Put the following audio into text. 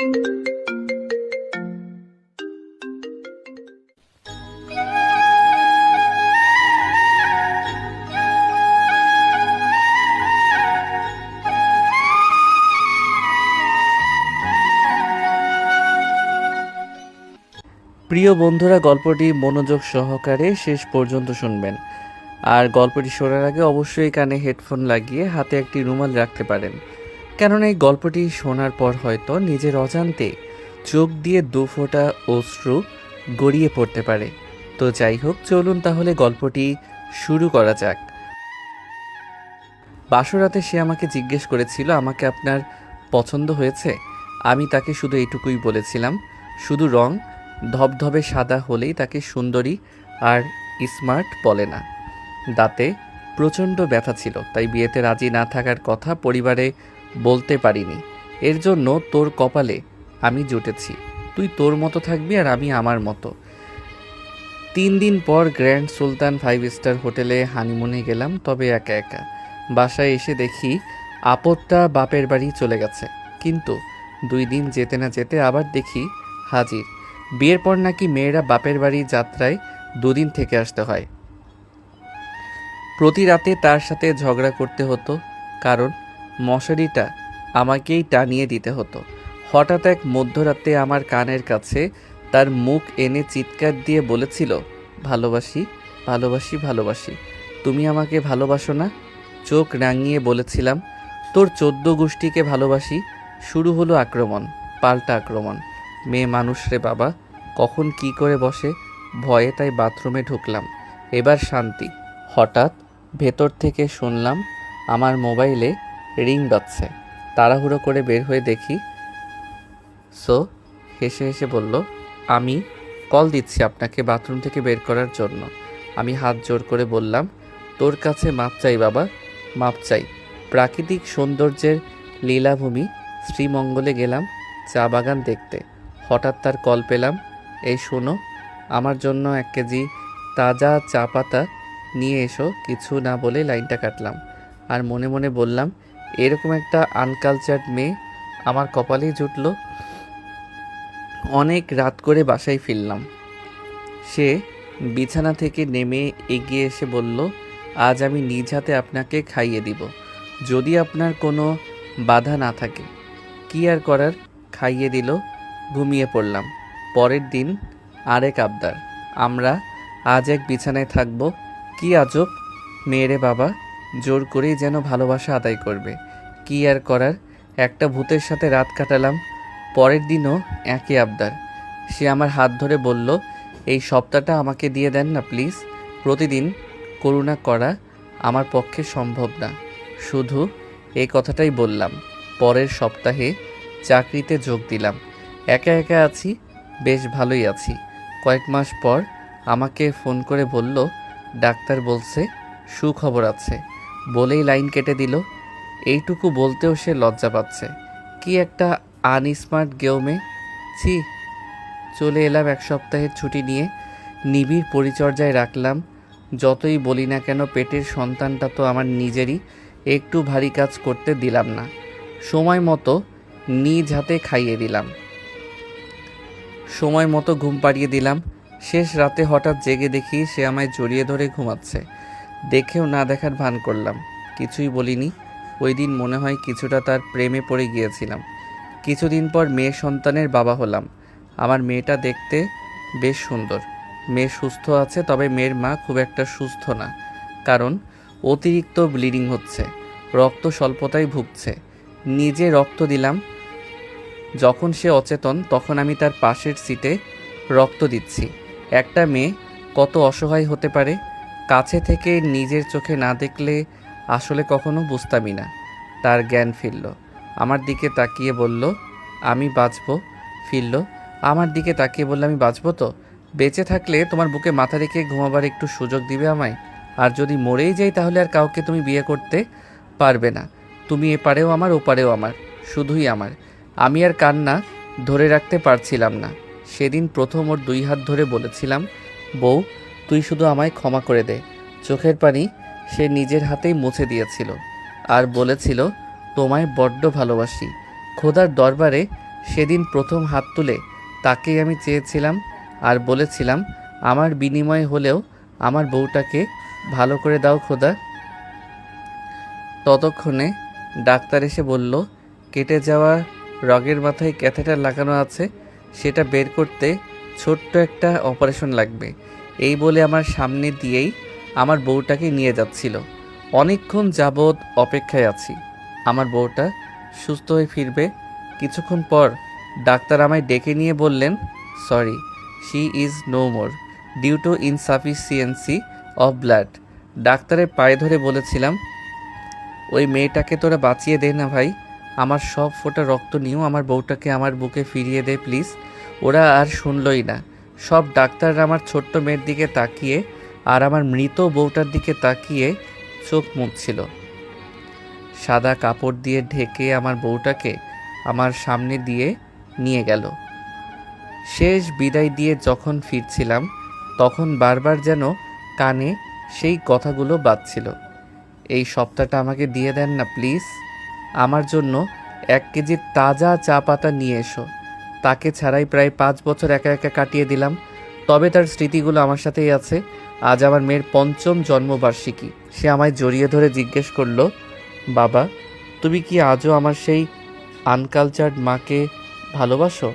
প্রিয় বন্ধুরা, গল্পটি মনোযোগ সহকারে শেষ পর্যন্ত শুনবেন। আর গল্পটি শোনার আগে অবশ্যই কানে হেডফোন লাগিয়ে হাতে একটি রুমাল রাখতে পারেন। কেননা এই গল্পটি শোনার পর হয়তো নিজের অজান্তে চোখ দিয়ে দু ফোঁটা অশ্রু গড়িয়ে পড়তে পারে। তো যাই হোক, চলুন তাহলে গল্পটি শুরু করা যাক। বাসরাতে সে আমাকে জিজ্ঞেস করেছিল, আমাকে আপনার পছন্দ হয়েছে? আমি তাকে শুধু এইটুকুই বলেছিলাম, শুধু রং ধবধবে সাদা হলেই তাকে সুন্দরী আর স্মার্ট বলে না। দাঁতে প্রচণ্ড ব্যথা ছিল, তাই বিয়েতে রাজি না থাকার কথা পরিবারে বলতে পারিনি। এর জন্য তোর কপালে আমি জুটেছি। তুই তোর মতো থাকবি আর আমি আমার মতো। তিন দিন পর গ্র্যান্ড সুলতান ফাইভ স্টার হোটেলে হানিমুনে গেলাম, তবে একা একা। বাসায় এসে দেখি আপদটা বাপের বাড়ি চলে গেছে। কিন্তু দুই দিন যেতে না যেতে আবার দেখি হাজির। বিয়ের পর নাকি মেয়েরা বাপের বাড়ি যাত্রায় দুদিন থেকে আসতে হয়। প্রতি রাতে তার সাথে ঝগড়া করতে হতো, কারণ মশারিটা আমাকেই টানিয়ে দিতে হতো। হঠাৎ এক মধ্যরাতে আমার কানের কাছে তার মুখ এনে চিৎকার দিয়ে বলেছিল, ভালোবাসি ভালোবাসি ভালোবাসি, তুমি আমাকে ভালোবাসো না? চোখ রাঙিয়ে বলেছিলাম, তোর চোদ্দ গোষ্ঠীকে ভালোবাসি, শুরু হলো আক্রমণ, পাল্টা আক্রমণ। মেয়ে মানুষ রে বাবা, কখন কি করে বসে? ভয়ে তাই বাথরুমে ঢুকলাম। এবার শান্তি। হঠাৎ ভেতর থেকে শুনলাম, আমার মোবাইলে রিং বাজছে। তাড়াহুড়ো করে বের হয়ে দেখি সো হেসে হেসে বলল, আমি কল দিচ্ছি আপনাকে বাথরুম থেকে বের করার জন্য। আমি হাত জোর করে বললাম, তোর কাছে মাপ চাই বাবা, মাপ চাই। প্রাকৃতিক সৌন্দর্যের লীলাভূমি শ্রীমঙ্গলে গেলাম চা বাগান দেখতে। হঠাৎ তার কল পেলাম, এই শোনো, আমার জন্য এক কেজি তাজা চা পাতা নিয়ে এসো, কিছু না বলে লাইনটা কাটলাম। আর মনে মনে বললাম এরকম একটা আনকালচার্ড মেয়ে আমার কপালেই জুটল। অনেক রাত করে বাসায় ফিরলাম। সে বিছানা থেকে নেমে এগিয়ে এসে বলল, আজ আমি নিজ হাতে আপনাকে খাইয়ে দিব। যদি আপনার কোনো বাধা না থাকে, কি আর করার? খাইয়ে দিল, ঘুমিয়ে পড়লাম। পরের দিন আরেক আবদার, আমরা আজ এক বিছানায় থাকব। কি আজব মেয়েরে বাবা। জোর করেই যেন ভালোবাসা আদায় করবে। কি আর করার? একটা ভূতের সাথে রাত কাটালাম, পরের দিনও একই আবদার। সে আমার হাত ধরে বলল, এই সপ্তাহটা আমাকে দিয়ে দেন না, প্লিজ। প্রতিদিন করুণা করা আমার পক্ষে সম্ভব না। শুধু এই কথাটাই বললাম। পরের সপ্তাহে চাকরিতে যোগ দিলাম। একা একা আছি, বেশ ভালোই আছি। কয়েক মাস পর আমাকে ফোন করে বলল, ডাক্তার বলছে, সুখবর আছে। বলেই লাইন কেটে দিল। এইটুকু বলতেও সে লজ্জা পাচ্ছে। কি একটা আনস্মার্ট গেউমে ছি, চলে এলাম এক সপ্তাহের ছুটি নিয়ে। নিবিড় পরিচর্যায় রাখলাম। যতই বলি না কেন, পেটের সন্তানটা তো আমার নিজেরই। একটু ভারী কাজ করতে দিলাম না। সময় মতো নিজ হাতে খাইয়ে দিলাম। সময় মতো ঘুম পাড়িয়ে দিলাম। শেষ রাতে হঠাৎ জেগে দেখি সে আমায় জড়িয়ে ধরে ঘুমাচ্ছে। দেখেও না দেখার ভান করলাম। কিছুই বলিনি। ওই দিন মনে হয় কিছুটা তার প্রেমে পড়ে গিয়েছিলাম। কিছুদিন পর মেয়ে সন্তানের বাবা হলাম। আমার মেয়েটা দেখতে বেশ সুন্দর। মেয়ে সুস্থ আছে, তবে মেয়ের মা খুব একটা সুস্থ না। কারণ অতিরিক্ত ব্লিডিং হচ্ছে। রক্ত স্বল্পতায় ভুগছে। নিজে রক্ত দিলাম। যখন সে অচেতন, তখন আমি তার পাশের সিটে রক্ত দিচ্ছি। একটা মেয়ে কত অসহায় হতে পারে? কাছে থেকে নিজের চোখে না দেখলে আসলে কখনো বুঝতামই না। তার জ্ঞান ফিরল। আমার দিকে তাকিয়ে বলল, আমি বাঁচব? ফিরল, আমার দিকে তাকিয়ে বলল আমি বাঁচবো তো? বেঁচে থাকলে তোমার বুকে মাথা রেখে ঘুমাবার একটু সুযোগ দিবে আমায়? আর যদি মরেই যাই তাহলে আর কাউকে তুমি বিয়ে করতে পারবে না। তুমি এপারেও আমার ওপারেও আমার, শুধুই আমার। আমি আর কান্না ধরে রাখতে পারছিলাম না। সেদিন প্রথম ওর দুই হাত ধরে বলেছিলাম, বউ তুই শুধু আমায় ক্ষমা করে দে। চোখের পানি সে নিজের হাতেই মুছে দিয়েছিল আর বলেছিল, তোমায় বড্ড ভালোবাসি। খোদার দরবারে সেদিন প্রথম হাত তুলে তাকেই আমি চেয়েছিলাম আর বলেছিলাম, আমার বিনিময় হলেও আমার বউটাকে ভালো করে দাও খোদা। ততক্ষণে ডাক্তার এসে বলল, কেটে যাওয়া রগের মাথায় ক্যাথেটার লাগানো আছে, সেটা বের করতে ছোট্ট একটা অপারেশন লাগবে। এই বলে আমার সামনে দিয়েই আমার বউটাকে নিয়ে যাচ্ছিল। অনেকক্ষণ যাবৎ অপেক্ষায় আছি। আমার বউটা সুস্থ হয়ে ফিরবে। কিছুক্ষণ পর ডাক্তার আমায় ডেকে নিয়ে বললেন sorry she is no more due to insufficiency of blood ডাক্তারের পায়ে ধরে বলেছিলাম, ওই মেয়েটাকে তোরা বাঁচিয়ে দে না ভাই, আমার সব ফোঁটা রক্ত নিয়েও আমার বউটাকে আমার বুকে ফিরিয়ে দে প্লিজ ওরা আর শুনলই না। সব ডাক্তাররা আমার ছোট্ট মেয়ের দিকে তাকিয়ে আর আমার মৃত বউটার দিকে তাকিয়ে চোখ মুছছিল। সাদা কাপড় দিয়ে ঢেকে আমার বউটাকে আমার সামনে দিয়ে নিয়ে গেল। শেষ বিদায় দিয়ে যখন ফিরছিলাম, তখন বারবার যেন কানে সেই কথাগুলো বাজছিল। এই সপ্তাহটা আমাকে দিয়ে দেন না, প্লিজ। আমার জন্য এক কেজি তাজা চা পাতা নিয়ে এসো। তাকে ছাড়াই প্রায় পাঁচ বছর একা একা কাটিয়ে দিলাম। তবে তার স্মৃতিগুলো আমার সাথেই আছে। আজ আমার মেয়ের পঞ্চম জন্মবার্ষিকী। সে আমায় জড়িয়ে ধরে জিজ্ঞেস করল, বাবা, তুমি কি আজও আমার সেই আনকালচার্ড মাকে ভালোবাসো?